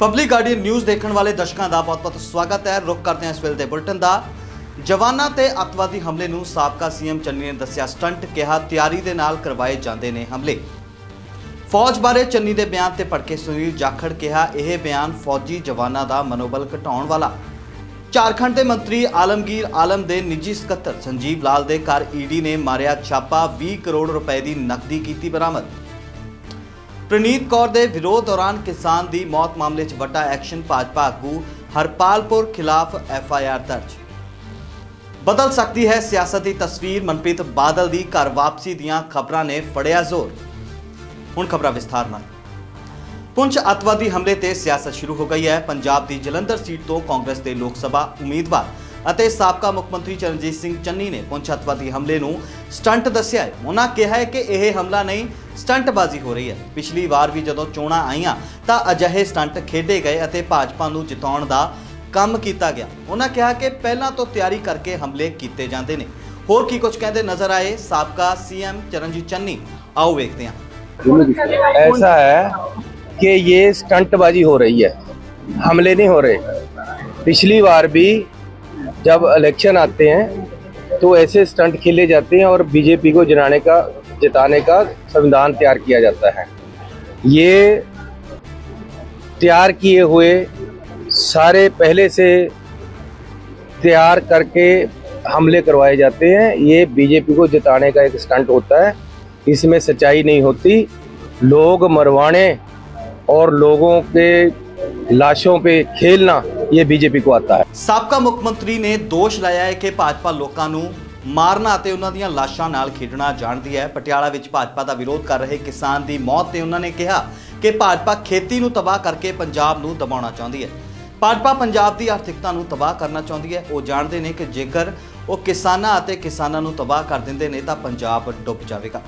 Public guardian news ਦੇਖਣ ਵਾਲੇ ਦਰਸ਼ਕਾਂ ਦਾ ਬਹੁਤ-ਬਹੁਤ ਸਵਾਗਤ ਹੈ। ਰੁਕ ਕਰਦੇ ਹਾਂ ਇਸ ਵੇਲੇ ਦੇ ਬੁਲਟਨ ਦਾ। ਜਵਾਨਾਂ ਤੇ ਅੱਤਵਾਦੀ ਹਮਲੇ ਨੂੰ ਸਾਬਕਾ ਸੀਐਮ ਚੰਨੀ ਨੇ ਦੱਸਿਆ ਸਟੰਟ, ਕਿਹਾ ਤਿਆਰੀ ਦੇ ਨਾਲ ਕਰਵਾਏ ਜਾਂਦੇ ਨੇ ਹਮਲੇ। ਫੌਜ ਬਾਰੇ ਚੰਨੀ ਦੇ ਬਿਆਨ ਤੇ ਭੜਕੇ ਸੁਨੀਲ ਜਾਖੜ ਕਿਹਾ, ਇਹ ਬਿਆਨ ਫੌਜੀ ਜਵਾਨਾਂ ਦਾ ਮਨੋਬਲ ਘਟਾਉਣ ਵਾਲਾ। ਝਾਰਖੰਡ ਦੇ ਮੰਤਰੀ ਆਲਮਗੀਰ ਆਲਮ ਦੇ ਨਿੱਜੀ ਸਕੱਤਰ ਸੰਜੀਵ ਲਾਲ ਦੇ ਘਰ ਈਡੀ ਨੇ ਮਾਰਿਆ ਛਾਪਾ 20 ਕਰੋੜ ਰੁਪਏ ਦੀ ਨਕਦੀ ਕੀਤੀ ਬਰਾਮਦ। ਪ੍ਰਨੀਤ ਕੌਰ ਦੇ ਵਿਰੋਧ ਦੌਰਾਨ ਕਿਸਾਨ ਦੀ ਮੌਤ ਮਾਮਲੇ 'ਚ ਵੱਡਾ ਐਕਸ਼ਨ ਭਾਜਪਾ ਆਗੂ ਹਰਪਾਲਪੁਰ ਖਿਲਾਫ ਐਫ ਆਈ ਆਰ ਦਰਜ। ਬਦਲ ਸਕਦੀ ਹੈ ਸਿਆਸਤ ਦੀ ਤਸਵੀਰ, ਮਨਪ੍ਰੀਤ ਬਾਦਲ ਦੀ ਘਰ ਵਾਪਸੀ ਦੀਆਂ ਖਬਰਾਂ ਨੇ ਫੜਿਆ ਜ਼ੋਰ। ਹੁਣ ਖਬਰਾਂ ਵਿਸਥਾਰ ਨਾਲ। ਪੁੰਛ ਅੱਤਵਾਦੀ ਹਮਲੇ ਤੇ ਸਿਆਸਤ ਸ਼ੁਰੂ ਹੋ ਗਈ ਹੈ। ਪੰਜਾਬ ਦੀ ਜਲੰਧਰ ਸੀਟ ਤੋਂ ਕਾਂਗਰਸ ਦੇ ਲੋਕ ਸਭਾ ਉਮੀਦਵਾਰ ਅਤੇ ਸਾਬਕਾ ਮੁੱਖ ਮੰਤਰੀ ਚਰਨਜੀਤ ਸਿੰਘ ਚੰਨੀ ਨੇ ਪੁੰਛ ਅੱਤਵਾਦੀ ਹਮਲੇ ਨੂੰ ਸਟੰਟ ਦੱਸਿਆ ਹੈ। ਉਹਨਾਂ ਕਿਹਾ ਹੈ ਕਿ ਇਹ ਹਮਲਾ ਨਹੀਂ ਸਟੰਟਬਾਜ਼ੀ ਹੋ ਰਹੀ ਹੈ ਪਿਛਲੀ ਵਾਰ ਵੀ ਜਦੋਂ ਚੋਣਾਂ ਆਈਆਂ ਤਾਂ ਅਜਿਹੇ ਸਟੰਟ ਖੇਡੇ ਗਏ ਅਤੇ ਭਾਜਪਾ ਨੂੰ ਜਿਤਾਉਣ ਦਾ ਕੰਮ ਕੀਤਾ ਗਿਆ ਉਹਨਾਂ ਕਿਹਾ ਕਿ ਪਹਿਲਾਂ ਤੋਂ ਤਿਆਰੀ ਕਰਕੇ ਹਮਲੇ ਕੀਤੇ ਜਾਂਦੇ ਨੇ ਹੋਰ ਕੀ ਕੁਝ ਕਹਿੰਦੇ ਨਜ਼ਰ ਆਏ ਸਾਬਕਾ ਸੀਐਮ ਚਰਨਜੀਤ ਚੰਨੀ ਆਓ ਵੇਖਦੇ ਹਾਂ ऐसा है कि ये स्टंटबाजी हो रही है हमले नहीं हो रहे पिछली बार भी जब इलेक्शन आते हैं तो ऐसे स्टंट खेले जाते हैं और बीजेपी को जिताने का जिताने का संविधान तैयार किया जाता है। ये तैयार किए हुए सारे पहले से तैयार करके हमले करवाए जाते हैं। ये बीजेपी को जिताने का एक स्टंट होता है। इसमें सच्चाई नहीं होती। लोग मरवाने और लोगों के लाशों पे खेलना ये बीजेपी को आता है ਸਾਬਕਾ ਮੁੱਖ ਮੰਤਰੀ ਨੇ ਦੋਸ਼ ਲਾਇਆ ਹੈ ਕਿ ਭਾਜਪਾ ਲੋਕਾਂ ਨੂੰ ਮਾਰਨਾ ਅਤੇ ਉਹਨਾਂ ਦੀਆਂ ਲਾਸ਼ਾਂ ਨਾਲ ਖੇਡਣਾ ਜਾਣਦੀ ਹੈ ਪਟਿਆਲਾ ਵਿੱਚ ਭਾਜਪਾ ਦਾ ਵਿਰੋਧ ਕਰ ਰਹੇ ਕਿਸਾਨ ਦੀ ਮੌਤ ਤੇ ਉਹਨਾਂ ਨੇ ਕਿਹਾ ਕਿ ਭਾਜਪਾ ਖੇਤੀ ਨੂੰ ਤਬਾਹ ਕਰਕੇ ਪੰਜਾਬ ਨੂੰ ਦਬਾਉਣਾ ਚਾਹੁੰਦੀ ਹੈ ਭਾਜਪਾ ਪੰਜਾਬ ਦੀ ਆਰਥਿਕਤਾ ਨੂੰ ਤਬਾਹ ਕਰਨਾ ਚਾਹੁੰਦੀ ਹੈ ਉਹ ਜਾਣਦੇ ਨੇ ਕਿ ਜੇਕਰ ਉਹ ਕਿਸਾਨਾਂ ਅਤੇ ਕਿਸਾਨਾਂ ਨੂੰ ਤਬਾਹ ਕਰ ਦਿੰਦੇ ਨੇ ਤਾਂ ਪੰਜਾਬ ਡੁੱਬ ਜਾਵੇਗਾ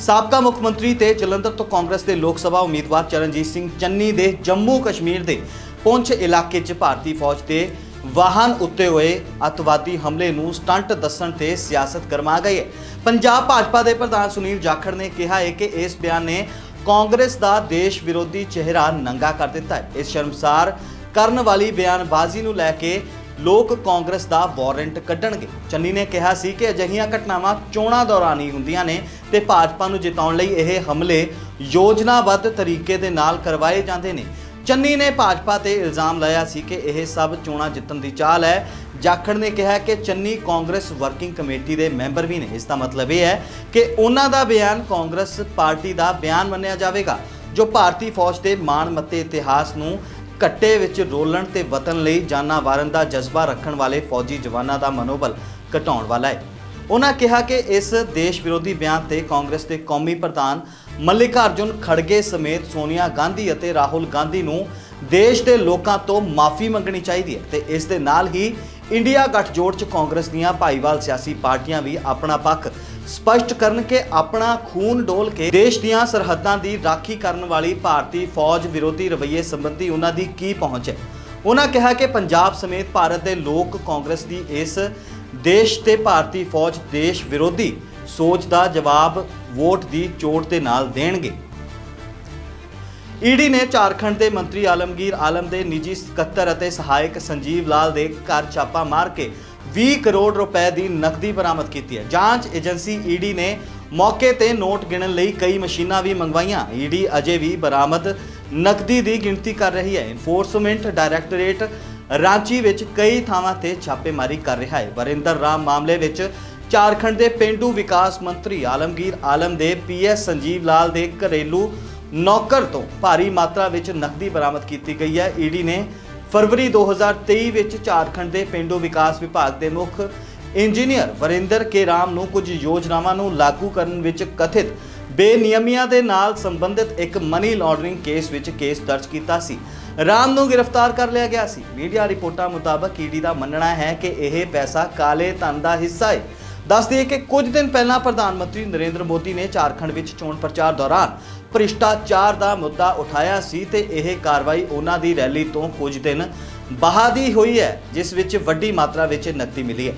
ਸਾਬਕਾ ਮੁੱਖ ਮੰਤਰੀ ਤੇ ਜਲੰਧਰ ਤੋਂ ਕਾਂਗਰਸ ਦੇ ਲੋਕ ਸਭਾ ਉਮੀਦਵਾਰ ਚਰਨਜੀਤ ਸਿੰਘ ਚੰਨੀ ਦੇ ਜੰਮੂ ਕਸ਼ਮੀਰ ਦੇ ਪੁੰਛ ਇਲਾਕੇ 'ਚ ਭਾਰਤੀ ਫੌਜ ਦੇ ਵਾਹਨ ਉੱਤੇ ਹੋਏ ਅਤਵਾਦੀ ਹਮਲੇ ਨੂੰ ਸਟੰਟ ਦੱਸਣ ਤੇ ਸਿਆਸਤ ਗਰਮਾ ਗਈ ਹੈ। ਪੰਜਾਬ ਭਾਜਪਾ ਦੇ ਪ੍ਰਧਾਨ ਸੁਨੀਲ ਜਾਖੜ ਨੇ ਕਿਹਾ ਹੈ ਕਿ ਇਸ ਬਿਆਨ ਨੇ ਕਾਂਗਰਸ ਦਾ ਦੇਸ਼ ਵਿਰੋਧੀ ਚਿਹਰਾ ਨੰਗਾ ਕਰ ਦਿੱਤਾ ਹੈ। ਇਸ ਸ਼ਰਮਸਾਰ ਕਰਨ ਵਾਲੀ ਬਿਆਨਬਾਜ਼ੀ ਨੂੰ ਲੈ ਕੇ ਲੋਕ ਕਾਂਗਰਸ ਦਾ ਵਾਰੰਟ ਕੱਢਣਗੇ। ਚੰਨੀ ਨੇ ਕਿਹਾ ਸੀ ਕਿ ਅਜਿਹੀਆਂ ਘਟਨਾਵਾਂ ਚੋਣਾਂ ਦੌਰਾਨ ਹੀ ਹੁੰਦੀਆਂ ਨੇ ਤੇ ਭਾਜਪਾ ਨੂੰ ਜਿਤਾਉਣ ਲਈ ਇਹ ਹਮਲੇ ਯੋਜਨਾਬੱਧ ਤਰੀਕੇ ਦੇ ਨਾਲ ਕਰਵਾਏ ਜਾਂਦੇ ਨੇ। ਚੰਨੀ ਨੇ ਭਾਜਪਾ ਤੇ ਇਲਜ਼ਾਮ ਲਾਇਆ ਸੀ ਕਿ ਇਹ ਸਭ ਚੋਣਾਂ ਜਿੱਤਣ ਦੀ ਚਾਲ ਹੈ। ਜਾਖੜ ਨੇ ਕਿਹਾ ਕਿ ਚੰਨੀ ਕਾਂਗਰਸ ਵਰਕਿੰਗ ਕਮੇਟੀ ਦੇ ਮੈਂਬਰ ਵੀ ਨੇ। ਇਸ ਦਾ ਮਤਲਬ ਇਹ ਹੈ ਕਿ ਉਹਨਾਂ ਦਾ ਬਿਆਨ ਕਾਂਗਰਸ ਪਾਰਟੀ ਦਾ ਬਿਆਨ ਮੰਨਿਆ ਜਾਵੇਗਾ, ਜੋ ਭਾਰਤੀ ਫੌਜ ਦੇ ਮਾਣ ਮੱਤੇ ਇਤਿਹਾਸ ਨੂੰ ਕੱਟੇ ਵਿੱਚ ਰੋਲਣ ਤੇ ਵਤਨ ਲਈ ਜਾਨਾਂ ਵਾਰਨ ਦਾ ਜਜ਼ਬਾ ਰੱਖਣ ਵਾਲੇ ਫੌਜੀ ਜਵਾਨਾਂ ਦਾ ਮਨੋਬਲ ਘਟਾਉਣ ਵਾਲਾ ਹੈ। ਉਹਨਾਂ ਕਿਹਾ ਕਿ ਇਸ ਦੇਸ਼ ਵਿਰੋਧੀ ਬਿਆਨ ਤੇ ਕਾਂਗਰਸ ਦੇ ਕੌਮੀ ਪ੍ਰਧਾਨ ਮੱਲਿਕਾਰਜੁਨ ਖੜਗੇ ਸਮੇਤ ਸੋਨੀਆ ਗਾਂਧੀ ਅਤੇ ਰਾਹੁਲ ਗਾਂਧੀ ਨੂੰ ਦੇਸ਼ ਦੇ ਲੋਕਾਂ ਤੋਂ ਮਾਫੀ ਮੰਗਣੀ ਚਾਹੀਦੀ ਹੈ ਤੇ ਇਸ ਦੇ ਨਾਲ ਹੀ ਇੰਡੀਆ ਗੱਠਜੋੜ 'ਚ ਕਾਂਗਰਸ ਦੀਆਂ ਭਾਈਵਾਲ ਸਿਆਸੀ ਪਾਰਟੀਆਂ ਵੀ ਆਪਣਾ ਪੱਖ ਸਪਸ਼ਟ ਕਰਨ ਕਿ ਆਪਣਾ ਖੂਨ ਡੋਲ ਕੇ ਦੇਸ਼ ਦੀਆਂ ਸਰਹੱਦਾਂ ਦੀ ਰਾਖੀ ਕਰਨ ਵਾਲੀ ਭਾਰਤੀ ਫੌਜ ਵਿਰੋਧੀ ਰਵੱਈਏ ਸੰਬੰਧੀ ਉਹਨਾਂ ਦੀ ਕੀ ਪਹੁੰਚ ਹੈ? ਉਹਨਾਂ ਕਿਹਾ ਕਿ ਪੰਜਾਬ ਸਮੇਤ ਭਾਰਤ ਦੇ ਲੋਕ ਕਾਂਗਰਸ ਦੀ ਇਸ ਦੇਸ਼ ਤੇ ਭਾਰਤੀ ਫੌਜ ਦੇਸ਼ ਵਿਰੋਧੀ ਸੋਚ ਦਾ ਜਵਾਬ ਵੋਟ ਦੀ ਚੋਟ ਦੇ ਨਾਲ ਦੇਣਗੇ। ਈਡੀ ਨੇ ਝਾਰਖੰਡ ਦੇ ਮੰਤਰੀ ਆਲਮਗੀਰ ਆਲਮ ਦੇ ਨਿੱਜੀ ਸਕੱਤਰ ਅਤੇ ਸਹਾਇਕ ਸੰਜੀਵ ਲਾਲ ਦੇ ਘਰ ਛਾਪਾ ਮਾਰ ਕੇ 20 ਕਰੋੜ ਰੁਪਏ ਦੀ ਨਕਦੀ ਬਰਾਮਦ ਕੀਤੀ ਹੈ। ਜਾਂਚ ਏਜੰਸੀ ਈਡੀ ਨੇ ਮੌਕੇ ਤੇ ਨੋਟ ਗਿਣਨ ਲਈ ਕਈ ਮਸ਼ੀਨਾਂ ਵੀ ਮੰਗਵਾਈਆਂ। ਈਡੀ ਅਜੇ ਵੀ ਬਰਾਮਦ ਨਕਦੀ ਦੀ ਗਿਣਤੀ ਕਰ ਰਹੀ ਹੈ। ਇਨਫੋਰਸਮੈਂਟ ਡਾਇਰੈਕਟੋਰੇਟ ਰਾਂਚੀ ਵਿੱਚ ਕਈ ਥਾਵਾਂ ਤੇ ਛਾਪੇਮਾਰੀ ਕਰ ਰਿਹਾ ਹੈ। ਵਰਿੰਦਰ ਰਾਮ ਮਾਮਲੇ ਵਿੱਚ ਝਾਰਖੰਡ ਦੇ ਪਿੰਡੂ ਵਿਕਾਸ ਮੰਤਰੀ ਆਲਮਗੀਰ ਆਲਮ ਦੇ ਪੀਐਸ ਸੰਜੀਵ ਲਾਲ ਦੇ ਘਰੇਲੂ ਨੌਕਰ ਤੋਂ ਭਾਰੀ ਮਾਤਰਾ ਵਿੱਚ ਨਕਦੀ ਬਰਾਮਦ ਕੀਤੀ ਗਈ ਹੈ। ਈਡੀ ਨੇ ਫਰਵਰੀ 2023 ਵਿੱਚ ਝਾਰਖੰਡ ਦੇ ਪਿੰਡੂ ਵਿਕਾਸ ਵਿਭਾਗ ਦੇ ਮੁੱਖ ਇੰਜੀਨੀਅਰ ਵਰਿੰਦਰ ਕੇ ਰਾਮ ਨੂੰ ਕੁਝ ਯੋਜਨਾਵਾਂ ਨੂੰ ਲਾਗੂ ਕਰਨ ਵਿੱਚ ਕਥਿਤ ਬੇਨਿਯਮੀਆਂ ਦੇ ਨਾਲ ਸੰਬੰਧਿਤ ਇੱਕ ਮਨੀ ਲਾਂਡਰਿੰਗ ਕੇਸ ਵਿੱਚ ਕੇਸ ਦਰਜ ਕੀਤਾ ਸੀ। ਰਾਮ ਨੂੰ ਗ੍ਰਿਫਤਾਰ ਕਰ ਲਿਆ ਗਿਆ ਸੀ। ਮੀਡੀਆ ਰਿਪੋਰਟਾਂ ਮੁਤਾਬਕ ਈਡੀ ਦਾ ਮੰਨਣਾ ਹੈ ਕਿ ਇਹ ਪੈਸਾ ਕਾਲੇ ਧਨ ਦਾ ਹਿੱਸਾ ਹੈ ਦੱਸ ਦਈਏ ਕਿ ਕੁਝ ਦਿਨ ਪਹਿਲਾਂ ਪ੍ਰਧਾਨ ਮੰਤਰੀ ਨਰਿੰਦਰ ਮੋਦੀ ਨੇ ਝਾਰਖੰਡ ਵਿੱਚ ਚੋਣ ਪ੍ਰਚਾਰ ਦੌਰਾਨ ਭ੍ਰਿਸ਼ਟਾਚਾਰ ਦਾ ਮੁੱਦਾ ਉਠਾਇਆ ਸੀ ਤੇ ਇਹ ਕਾਰਵਾਈ ਉਹਨਾਂ ਦੀ ਰੈਲੀ ਤੋਂ ਕੁਝ ਦਿਨ ਬਾਅਦ ਹੀ ਹੋਈ ਹੈ, ਜਿਸ ਵਿੱਚ ਵੱਡੀ ਮਾਤਰਾ ਵਿੱਚ ਨਕਦੀ ਮਿਲੀ ਹੈ।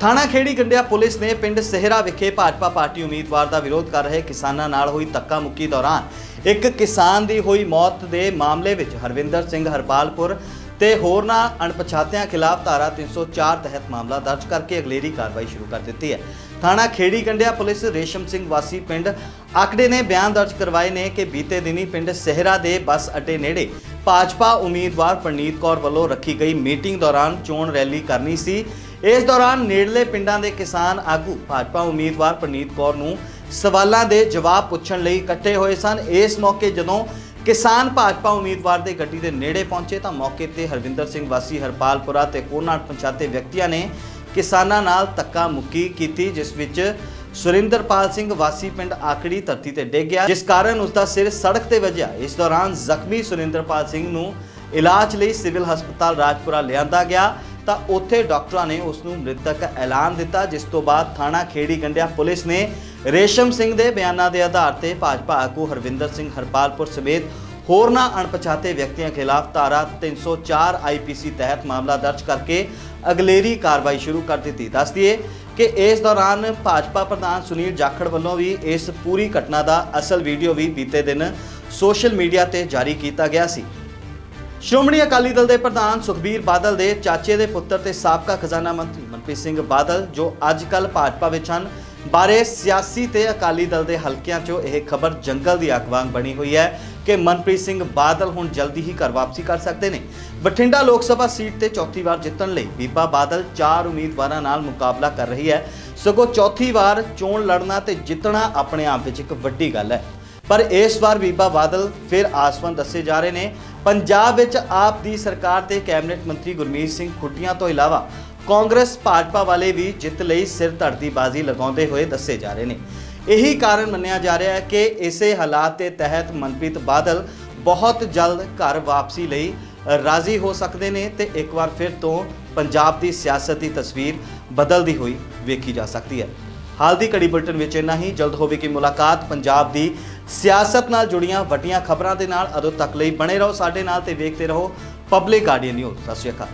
ਥਾਣਾ ਖੇੜੀ ਗੰਡਿਆ ਪੁਲਿਸ ਨੇ ਪਿੰਡ ਸਹਿਰਾ ਵਿਖੇ ਭਾਜਪਾ ਪਾਰਟੀ ਉਮੀਦਵਾਰ ਦਾ ਵਿਰੋਧ ਕਰ ਰਹੇ ਕਿਸਾਨਾਂ ਨਾਲ ਹੋਈ ਧੱਕਾ ਮੁੱਕੀ ਦੌਰਾਨ ਇੱਕ ਕਿਸਾਨ ਦੀ ਹੋਈ ਮੌਤ ਦੇ ਮਾਮਲੇ ਵਿੱਚ ਹਰਵਿੰਦਰ ਸਿੰਘ ਹਰਪਾਲਪੁਰ ਤੇ ਹੋਰਨਾਂ ਅਣਪਛਾਤਿਆਂ ਖਿਲਾਫ ਧਾਰਾ 304 ਤਹਿਤ ਮਾਮਲਾ ਦਰਜ ਕਰਕੇ ਅਗਲੇਰੀ ਕਾਰਵਾਈ ਸ਼ੁਰੂ ਕਰ ਦਿੱਤੀ ਹੈ। ਥਾਣਾ ਖੇੜੀ ਕੰਡਿਆ ਪੁਲਿਸ ਰੇਸ਼ਮ ਸਿੰਘ ਵਾਸੀ ਪਿੰਡ ਆਕੜੇ ਨੇ ਬਿਆਨ ਦਰਜ ਕਰਵਾਏ ਨੇ ਕਿ ਬੀਤੇ ਦਿਨੀ ਪਿੰਡ ਸਹਿਰਾ ਦੇ ਬੱਸ ਅੱਡੇ ਨੇੜੇ ਭਾਜਪਾ ਉਮੀਦਵਾਰ ਪਰਨੀਤ ਕੌਰ ਵੱਲੋਂ ਰੱਖੀ ਗਈ ਮੀਟਿੰਗ ਦੌਰਾਨ ਚੋਣ ਰੈਲੀ ਕਰਨੀ ਸੀ। ਇਸ ਦੌਰਾਨ ਨੇੜਲੇ ਪਿੰਡਾਂ ਦੇ ਕਿਸਾਨ ਆਗੂ ਭਾਜਪਾ ਉਮੀਦਵਾਰ ਪਰਨੀਤ ਕੌਰ ਨੂੰ ਸਵਾਲਾਂ ਦੇ ਜਵਾਬ ਪੁੱਛਣ ਲਈ ਇਕੱਠੇ ਹੋਏ ਸਨ। ਇਸ ਮੌਕੇ ਜਦੋਂ ਕਿਸਾਨ ਭਾਜਪਾ ਉਮੀਦਵਾਰ ਦੇ ਗੱਡੀ ਦੇ ਨੇੜੇ ਪਹੁੰਚੇ ਤਾਂ ਮੌਕੇ ਤੇ ਹਰਵਿੰਦਰ ਸਿੰਘ ਵਾਸੀ, ਹਰਪਾਲਪੁਰਾ ਤੇ ਹੋਰਨਾਂ ਪੰਚਾਇਤੇ ਵਿਅਕਤੀਆਂ ਨੇ ਕਿਸਾਨਾਂ ਨਾਲ ਧੱਕਾ ਮੁੱਕੀ ਕੀਤੀ, ਜਿਸ ਵਿੱਚ ਸੁਰਿੰਦਰਪਾਲ ਸਿੰਘ ਵਾਸੀ ਪਿੰਡ ਆਕੜੀ ਧਰਤੀ ਤੇ ਡਿੱਗ ਗਿਆ, ਜਿਸ ਕਾਰਨ ਉਸ ਦਾ ਸਿਰ ਸੜਕ ਤੇ ਵੱਜਿਆ। ਇਸ ਦੌਰਾਨ ਜ਼ਖਮੀ ਸੁਰਿੰਦਰਪਾਲ ਸਿੰਘ ਨੂੰ ਇਲਾਜ ਲਈ ਸਿਵਲ ਹਸਪਤਾਲ ਰਾਜਪੁਰਾ ਲਿਆਂਦਾ ਗਿਆ। ਤਾਂ ਉੱਥੇ ਡਾਕਟਰਾਂ ਨੇ ਉਸ ਨੂੰ ਮ੍ਰਿਤਕ ਐਲਾਨ ਦਿੱਤਾ, ਜਿਸ ਤੋਂ ਬਾਅਦ ਥਾਣਾ ਖੇੜੀ ਗੰਡਿਆ ਪੁਲਿਸ ਨੇ ਰੇਸ਼ਮ ਸਿੰਘ ਦੇ ਬਿਆਨਾਂ ਦੇ ਆਧਾਰ ਤੇ ਭਾਜਪਾ ਆਗੂ ਹਰਵਿੰਦਰ ਸਿੰਘ ਹਰਪਾਲਪੁਰ ਸਮੇਤ ਹੋਰਨਾਂ ਅਣਪਛਾਤੇ ਵਿਅਕਤੀਆਂ ਖਿਲਾਫ ਧਾਰਾ 304 ਆਈਪੀਸੀ ਤਹਿਤ ਮਾਮਲਾ ਦਰਜ ਕਰਕੇ ਅਗਲੇਰੀ ਕਾਰਵਾਈ ਸ਼ੁਰੂ ਕਰ ਦਿੱਤੀ। ਦੱਸ ਦਈਏ ਕਿ ਇਸ ਦੌਰਾਨ ਭਾਜਪਾ ਪ੍ਰਧਾਨ ਸੁਨੀਲ ਜਾਖੜ ਵੱਲੋਂ ਵੀ ਇਸ ਪੂਰੀ ਘਟਨਾ ਦਾ ਅਸਲ ਵੀਡੀਓ ਵੀ ਬੀਤੇ ਦਿਨ ਸੋਸ਼ਲ ਮੀਡੀਆ ਤੇ ਜਾਰੀ ਕੀਤਾ ਗਿਆ ਸੀ। ਸ਼੍ਰੋਮਣੀ ਅਕਾਲੀ ਦਲ ਦੇ ਪ੍ਰਧਾਨ ਸੁਖਬੀਰ ਬਾਦਲ ਦੇ ਚਾਚੇ ਦੇ ਪੁੱਤਰ ਤੇ ਸਾਬਕਾ ਖਜ਼ਾਨਾ ਮੰਤਰੀ ਮਨਪ੍ਰੀਤ ਸਿੰਘ ਬਾਦਲ, ਜੋ ਅੱਜ ਕੱਲ ਭਾਜਪਾ ਵਿੱਚ ਹਨ, ਬਾਰੇ ਸਿਆਸੀ ਤੇ ਅਕਾਲੀ ਦਲ ਦੇ ਹਲਕਿਆਂ 'ਚੋਂ ਇਹ ਖਬਰ ਜੰਗਲ ਦੀ ਅੱਗ ਵਾਂਗ ਬਣੀ ਹੋਈ ਹੈ ਕਿ ਮਨਪ੍ਰੀਤ ਸਿੰਘ ਬਾਦਲ ਹੁਣ ਜਲਦੀ ਹੀ ਘਰ ਵਾਪਸੀ ਕਰ ਸਕਦੇ ਨੇ। ਬਠਿੰਡਾ ਲੋਕ ਸਭਾ ਸੀਟ ਤੇ ਚੌਥੀ ਵਾਰ ਜਿੱਤਣ ਲਈ ਬੀਬਾ ਬਾਦਲ ਚਾਰ ਉਮੀਦਵਾਰਾਂ ਨਾਲ ਮੁਕਾਬਲਾ ਕਰ ਰਹੀ ਹੈ। ਸਗੋਂ ਚੌਥੀ ਵਾਰ ਚੋਣ ਲੜਨਾ ਤੇ ਜਿੱਤਣਾ ਆਪਣੇ ਆਪ ਵਿੱਚ ਇੱਕ ਵੱਡੀ ਗੱਲ ਹੈ। ਪਰ ਇਸ ਵਾਰ ਬੀਬਾ ਬਾਦਲ ਫਿਰ ਆਸਵੰਦ ਦੱਸੇ ਜਾ ਰਹੇ ਨੇ ਪੰਜਾਬ ਵਿੱਚ ਆਪ ਦੀ ਸਰਕਾਰ ਤੇ ਕੈਬਨਿਟ ਮੰਤਰੀ ਗੁਰਮੀਤ ਸਿੰਘ ਖੁੱਟੀਆਂ ਤੋਂ ਇਲਾਵਾ ਕਾਂਗਰਸ, ਭਾਜਪਾ ਵਾਲੇ ਵੀ ਜਿੱਤ ਲਈ ਸਿਰ ਧੜਦੀ ਬਾਜ਼ੀ ਲਗਾਉਂਦੇ ਹੋਏ ਦੱਸੇ ਜਾ ਰਹੇ ਨੇ। ਇਹੀ ਕਾਰਨ ਮੰਨਿਆ ਜਾ ਰਿਹਾ ਹੈ ਕਿ ਇਸੇ ਹਾਲਾਤ ਦੇ ਤਹਿਤ ਮਨਪ੍ਰੀਤ ਬਾਦਲ ਬਹੁਤ ਜਲਦ ਘਰ ਵਾਪਸੀ ਲਈ ਰਾਜ਼ੀ ਹੋ ਸਕਦੇ ਨੇ ਤੇ ਇੱਕ ਵਾਰ ਫਿਰ ਤੋਂ ਪੰਜਾਬ ਦੀ ਸਿਆਸਤ ਦੀ ਤਸਵੀਰ ਬਦਲਦੀ ਹੋਈ ਵੇਖੀ ਜਾ ਸਕਦੀ ਹੈ। ਹਾਲ ਦੀ ਘੜੀ ਬੁਲਟਨ ਵਿੱਚ ਇੰਨਾ ਹੀ। ਜਲਦ ਹੋਵੇਗੀ ਮੁਲਾਕਾਤ ਪੰਜਾਬ ਦੀ ਸਿਆਸਤ ਨਾਲ ਜੁੜੀਆਂ ਵੱਡੀਆਂ ਖਬਰਾਂ ਦੇ ਨਾਲ। ਅਦੋਂ ਤੱਕ ਲਈ ਬਣੇ ਰਹੋ ਸਾਡੇ ਨਾਲ ਤੇ ਵੇਖਦੇ ਰਹੋ ਪਬਲਿਕ ਗਾਰਡੀਅਨ ਨਿਊਜ਼ ਸਤਿ ਸ਼੍ਰੀ ਅਕਾਲ।